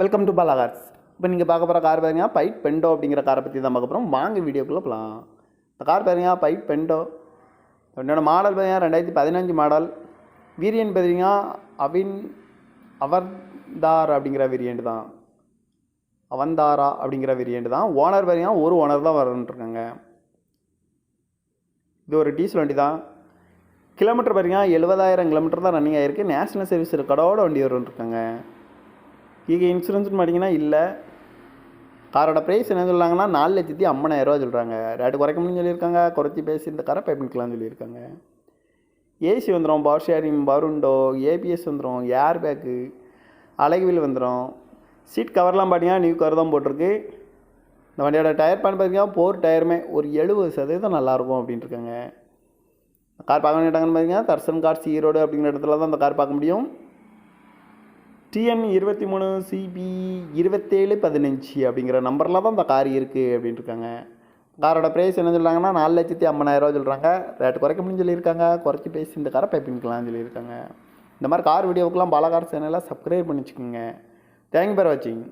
Welcome to Bala cars இப்போ நீங்கள் பார்க்க போகிற கார் பாருங்க பைட் பெண்டோ அப்படிங்கிற காரை பற்றி தான் பார்க்க போகிறோம் வாங்க வீடியோக்குள்ளே போகலாம் இந்த கார் பாருங்க பைட் பெண்டோ என்னோடய மாடல் பார்த்தீங்கன்னா ரெண்டாயிரத்தி பதினஞ்சு மாடல் வீரியன் பார்த்தீங்கன்னா அவின் அவர்தார் அப்படிங்கிற வேரியண்ட் தான். அவந்தாரா அப்படிங்கிற வேரியண்ட் தான். ஓனர் பார்த்தீங்கன்னா ஒரு ஓனர் தான் வரன்ட்ருக்காங்க இது ஒரு டீசல் வண்டி தான். கிலோமீட்டர் பார்த்தீங்கன்னா எழுபதாயிரம் கிலோமீட்டர் தான் ரன்னிங் ஆகிருக்கு நேஷனல் சர்வீஸ் கடோட வண்டி வரும்ன்ட்ருக்காங்க இங்கே இன்சூரன்ஸ்னு பார்த்தீங்கன்னா இல்லை. காரோட ப்ரைஸ் என்ன சொல்கிறாங்கன்னா நாலு லட்சத்தி ஐம்பதாயிரரூவா சொல்கிறாங்க ரேட்டு குறைக்க முடியும்னு சொல்லியிருக்காங்க. குறைச்சி பேசி இந்த காரை பேமெண்ட்க்கலாம்னு சொல்லியிருக்காங்க. ஏசி வந்துடும் பவர் ஷேரிங் பருண்டோ ஏபிஎஸ் வந்துடும் ஏர் பேக்கு அழகுவில் வந்துடும் சீட் கவர்லாம் பார்த்தீங்கன்னா நியூ கவர் தான் போட்டிருக்கு. இந்த வண்டியோட டயர் பேன் பார்த்தீங்கன்னா போர் டயருமே ஒரு எழுபது சதவீதம் நல்லாயிருக்கும் அப்படின்ட்டுருக்காங்க கார் பார்க்க வேண்டியட்டாங்கன்னு பார்த்தீங்கன்னா தர்சன் கார்ஸ் ஈரோடு அப்படிங்கிற இடத்துல தான் அந்த கார் பார்க்க முடியும். டிஎன் இருபத்தி மூணு சிபி இருபத்தேழு பதினஞ்சு அப்படிங்கிற நம்பரில் தான் இந்த கார் இருக்குது அப்படின்ட்டு இருக்காங்க காரோட ப்ரைஸ் என்ன சொல்கிறாங்கன்னா நாலு லட்சத்தி ஐம்பதாயிரரூவா சொல்கிறாங்க ரேட்டு குறைக்க முடியும் சொல்லியிருக்காங்க. குறைச்சி பேசி இந்த காரை பை சொல்லியிருக்காங்க. இந்த மாதிரி கார் வீடியோவுக்குலாம் பாலகார் சேனலாக சப்ஸ்கிரைப் பண்ணி வச்சுக்கோங்க. தேங்க்யூ ஃபார் வாட்சிங்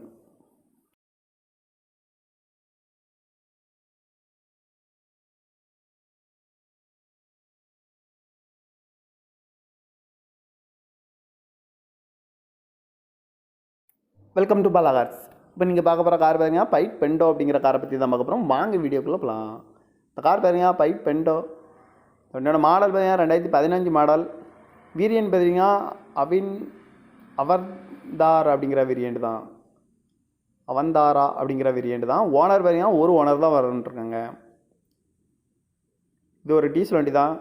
வெல்கம் டு பாலா கார்ஸ் இப்போ நீங்கள் பார்க்க போகிற கார் பாருங்க பைட் பெண்டோ அப்படிங்கிற காரை பற்றி தான் பார்க்க போகிறோம் வாங்க வீடியோக்குள்ளே போகலாம் இந்த கார் பாருங்க பைட் பெண்டோ என்னோடய மாடல் பார்த்தீங்கன்னா ரெண்டாயிரத்தி பதினஞ்சு மாடல் வீரியன் பார்த்தீங்கன்னா அவின் அவர்தார் அப்படிங்கிற வேரியண்ட் தான். அவந்தாரா அப்படிங்கிற வேரியண்ட் தான். ஓனர் பார்த்தீங்கன்னா ஒரு ஓனர் தான் வரன்ட்ருக்காங்க இது ஒரு டீசல் வண்டி தான்.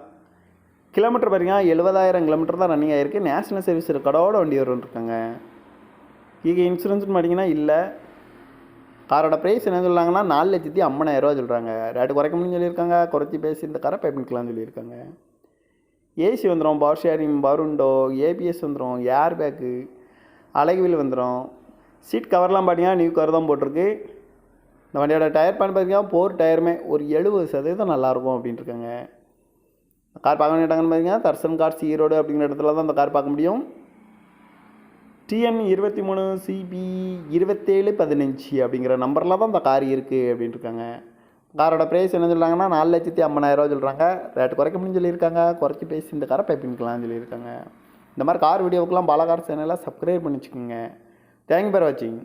கிலோமீட்டர் பார்த்தீங்கன்னா எழுபதாயிரம் கிலோமீட்டர் தான் ரன்னிங் ஆகிருக்கு நேஷனல் சர்வீஸ் ரெக்கார்டோட வண்டி வரும்ன்ட்ருக்காங்க இது இன்சூரன்ஸ்னு பார்த்தீங்கன்னா இல்லை. காரோட ப்ரைஸ் என்ன சொல்கிறாங்கன்னா நாலு லட்சத்தி ஐம்பதாயிரரூவா சொல்கிறாங்க ரேட்டு குறைக்க முடியும்னு சொல்லியிருக்காங்க. குறைச்சி பேசி இந்த காரை பை பண்ணிக்கலாம்னு சொல்லியிருக்காங்க ஏசி வந்துடும் பவர் ஷேரிங் பருண்டோ ஏபிஎஸ் வந்துடும் ஏர் பேக்கு அழகுவில் வந்துடும் சீட் கவர்லாம் பார்த்தீங்கன்னா நியூ கவர் தான் போட்டிருக்கு. இந்த வண்டியோட டயர் பேன் பார்த்தீங்கன்னா போர் டயருமே ஒரு எழுபது சதவீதம் நல்லாயிருக்கும் அப்படின்ட்டுருக்காங்க. கார் பார்க்க வேண்டிய இடங்கன்னு பார்த்தீங்கன்னா தர்சன் கார்ஸ் ஈரோடு அப்படிங்கிற இடத்துல தான் இந்த கார் பார்க்க முடியும். டிஎன் இருபத்தி மூணு சிபி இருபத்தேழு பதினஞ்சு அப்படிங்கிற நம்பரில் தான் இந்த கார் இருக்குது அப்படின்ட்டுருக்காங்க. காரோட ப்ரைஸ் என்ன சொல்கிறாங்கன்னா நாலு லட்சத்தி ஐம்பதாயிரரூவா சொல்கிறாங்க ரேட் குறைக்க முடியும் சொல்லியிருக்காங்க. குறைச்சி பேசி இந்த காரை பை பண்ணிக்கலாம்னு சொல்லியிருக்காங்க. இந்த மாதிரி கார் வீடியோவுக்குலாம் பாலகார் சேனலை சப்ஸ்கிரைப் பண்ணி வச்சுக்கோங்க. தேங்க்யூ ஃபார் வாட்சிங்